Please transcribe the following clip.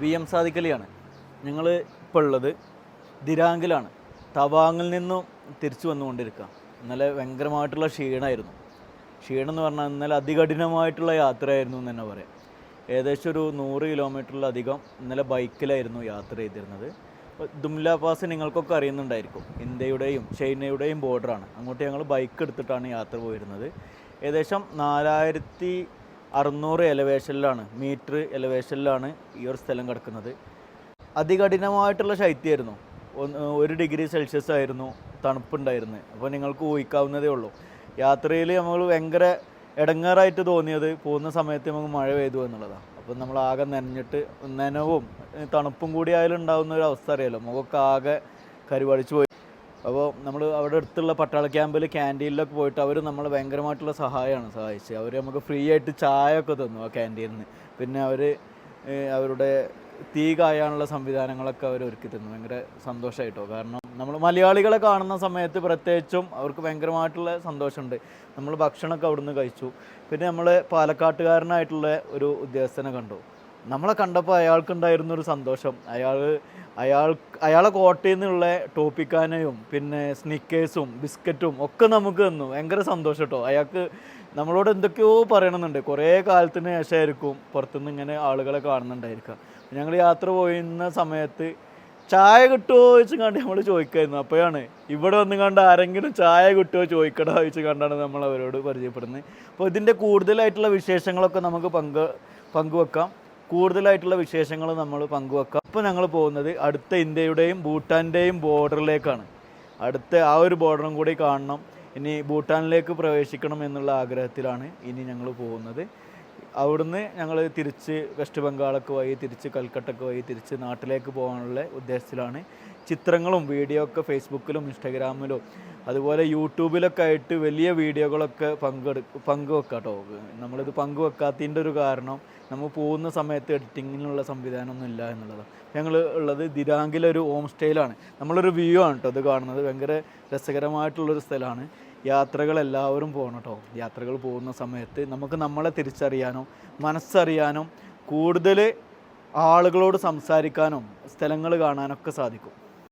V M സാദിക്കലിയാണ് ഞങ്ങൾ ഇപ്പോൾ ഉള്ളത് ദിരാങ്കിലാണ്. തവാങ്ങിൽ നിന്നും തിരിച്ചു വന്നുകൊണ്ടിരിക്കുക ഇന്നലെ ഭയങ്കരമായിട്ടുള്ള ക്ഷീണമായിരുന്നു ക്ഷീണം എന്ന് പറഞ്ഞാൽ ഇന്നലെ അതികഠിനമായിട്ടുള്ള യാത്രയായിരുന്നു എന്ന് തന്നെ പറയാം. ഏകദേശം ഒരു നൂറ് കിലോമീറ്ററിലധികം ഇന്നലെ ബൈക്കിലായിരുന്നു യാത്ര ചെയ്തിരുന്നത്. ദുംല പാസ് നിങ്ങൾക്കൊക്കെ അറിയുന്നുണ്ടായിരിക്കും. ഇന്ത്യയുടെയും ചൈനയുടെയും ബോർഡറാണ്. അങ്ങോട്ട് ഞങ്ങൾ ബൈക്ക് എടുത്തിട്ടാണ് യാത്ര പോയിരുന്നത്. ഏകദേശം നാലായിരത്തി അറുന്നൂറ് എലവേഷനിലാണ് മീറ്റർ എലവേഷനിലാണ് ഈ ഒരു സ്ഥലം കിടക്കുന്നത്. അതികഠിനമായിട്ടുള്ള ശൈത്യമായിരുന്നു. ഒരു ഡിഗ്രി സെൽഷ്യസ് ആയിരുന്നു തണുപ്പുണ്ടായിരുന്നത് അപ്പോൾ നിങ്ങൾക്ക് ഊഹിക്കാവുന്നതേ ഉള്ളൂ. യാത്രയിൽ നമ്മൾ ഭയങ്കര ഇടങ്ങാറായിട്ട് തോന്നിയത് പോകുന്ന സമയത്ത് നമുക്ക് മഴ പെയ്തു എന്നുള്ളതാണ് അപ്പം നമ്മൾ ആകെ നനഞ്ഞിട്ട് നനവും തണുപ്പും കൂടി ആയാലും ഉണ്ടാകുന്ന ഒരു അവസ്ഥ അറിയാലോ. മുഖമൊക്കെ ആകെ കരുവടിച്ച് പോയി. അപ്പോൾ നമ്മൾ അവിടെ അടുത്തുള്ള പട്ടാള ക്യാമ്പിൽ ക്യാന്റീനിലൊക്കെ പോയിട്ട് അവർ നമ്മൾ ഭയങ്കരമായിട്ടുള്ള സഹായമാണ് സഹായിച്ചത്. അവർ നമുക്ക് ഫ്രീ ആയിട്ട് ചായ ഒക്കെ തന്നു ആ ക്യാന്റീനിൽ നിന്ന്. പിന്നെ അവർ അവരുടെ തീ കായാനുള്ള സംവിധാനങ്ങളൊക്കെ അവർ ഒരുക്കി തന്നു. ഭയങ്കര സന്തോഷമായിട്ടോ. കാരണം നമ്മൾ മലയാളികളെ കാണുന്ന സമയത്ത് പ്രത്യേകിച്ചും അവർക്ക് ഭയങ്കരമായിട്ടുള്ള സന്തോഷമുണ്ട്. നമ്മൾ ഭക്ഷണമൊക്കെ അവിടുന്ന് കഴിച്ചു. പിന്നെ നമ്മൾ പാലക്കാട്ടുകാരനായിട്ടുള്ള ഒരു ഉദ്യോഗസ്ഥനെ കണ്ടു. നമ്മളെ കണ്ടപ്പോൾ അയാൾക്കുണ്ടായിരുന്ന ഒരു സന്തോഷം. അയാൾ അയാൾ അയാളെ കോട്ടയിൽ നിന്നുള്ള ടോപ്പിക്കാനയും പിന്നെ സ്നിക്കേഴ്സും ബിസ്ക്കറ്റും ഒക്കെ നമുക്ക് തന്നു. ഭയങ്കര സന്തോഷം കേട്ടോ അയാൾക്ക് നമ്മളോട് എന്തൊക്കെയോ പറയണമെന്നുണ്ട് കുറേ കാലത്തിന് ശേഷമായിരിക്കും പുറത്തുനിന്ന് ഇങ്ങനെ ആളുകളെ കാണുന്നുണ്ടായിരിക്കുക. ഞങ്ങൾ യാത്ര പോയിരുന്ന സമയത്ത് ചായ കിട്ടുമോ ചോദിച്ചു കണ്ട് നമ്മൾ ചോദിക്കായിരുന്നു. അപ്പോഴാണ് ഇവിടെ വന്ന് കണ്ട് ആരെങ്കിലും ചായ കിട്ടുമോ ചോദിക്കടോ ചോദിച്ചു കണ്ടാണ് നമ്മൾ അവരോട് പരിചയപ്പെടുന്നത്. അപ്പോൾ ഇതിന്റെ കൂടുതലായിട്ടുള്ള വിശേഷങ്ങളൊക്കെ നമുക്ക് പങ്ക് പങ്കുവെക്കാം. കൂടുതലായിട്ടുള്ള വിശേഷങ്ങൾ നമ്മൾ പങ്കുവെക്കാം. ഇപ്പോൾ ഞങ്ങൾ പോകുന്നത് അടുത്ത ഇന്ത്യയുടെയും ഭൂട്ടാന്റെയും ബോർഡറിലേക്കാണ്. അടുത്ത ആ ഒരു ബോർഡറും കൂടി കാണണം. ഇനി ഭൂട്ടാനിലേക്ക് പ്രവേശിക്കണം എന്നുള്ള ആഗ്രഹത്തിലാണ് ഇനി ഞങ്ങൾ പോകുന്നത്. അവിടുന്ന് ഞങ്ങൾ തിരിച്ച് വെസ്റ്റ് ബംഗാളൊക്കെ വഴി തിരിച്ച് കൽക്കട്ടൊക്കെ വഴി തിരിച്ച് നാട്ടിലേക്ക് പോകാനുള്ള ഉദ്ദേശത്തിലാണ്. ചിത്രങ്ങളും വീഡിയോ ഒക്കെ ഫേസ്ബുക്കിലും ഇൻസ്റ്റാഗ്രാമിലും അതുപോലെ യൂട്യൂബിലൊക്കെ ആയിട്ട് വലിയ വീഡിയോകളൊക്കെ പങ്കെടു പങ്കുവെക്കാം കേട്ടോ നമ്മളിത് പങ്കുവെക്കാത്തതിന്റെ ഒരു കാരണം നമ്മൾ പോകുന്ന സമയത്ത് എഡിറ്റിങ്ങിനുള്ള സംവിധാനമൊന്നും ഇല്ല എന്നുള്ളതാണ്. ഞങ്ങൾ ഉള്ളത് ദിരാങ്കിലൊരു ഹോം സ്റ്റേയിലാണ് നമ്മളൊരു വ്യൂ ആണ് കേട്ടോ ഇത് കാണുന്നത്. ഭയങ്കര രസകരമായിട്ടുള്ളൊരു സ്ഥലമാണ്. യാത്രകൾ എല്ലാവരും പോകണം കേട്ടോ യാത്രകൾ പോകുന്ന സമയത്ത് നമുക്ക് നമ്മളെ തിരിച്ചറിയാനും മനസ്സറിയാനും കൂടുതൽ ആളുകളോട് സംസാരിക്കാനും സ്ഥലങ്ങൾ കാണാനൊക്കെ സാധിക്കും.